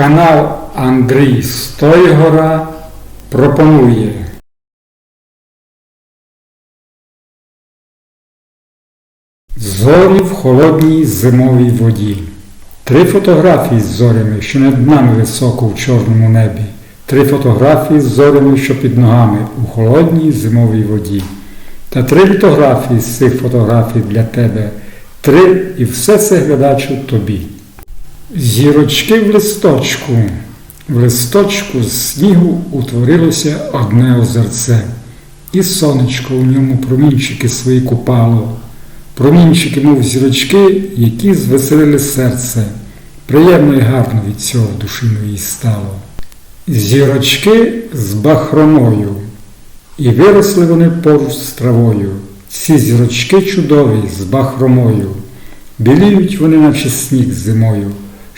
Канал Андрій Стойгора пропонує. Зорі в холодній зимовій воді. Три фотографії з зорями, що над нами високо в чорному небі. Три фотографії з зорями, що під ногами у холодній зимовій воді. Та три літографії з цих фотографій для тебе. Три і все це глядачу тобі. Зірочки в листочку. В листочку з снігу утворилося одне озерце, і сонечко у ньому промінчики свої купало. Промінчики, мов зірочки, які звеселили серце. Приємно і гарно від цього в душі моїй стало. Зірочки з бахромою, і виросли вони поруч з травою. Ці зірочки чудові з бахромою. Біліють вони, наче сніг зимою,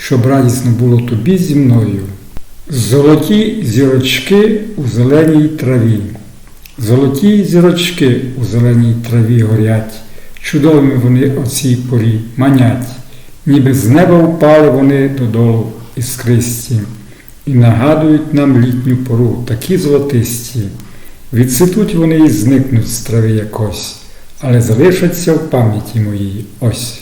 щоб радісно було тобі зі мною. Золоті зірочки у зеленій траві. Золоті зірочки у зеленій траві горять. Чудовими вони о цій порі манять, ніби з неба впали вони додолу іскристі, і нагадують нам літню пору, такі золотисті. Відцвітуть вони і зникнуть з трави якось, але залишаться в пам'яті моїй ось.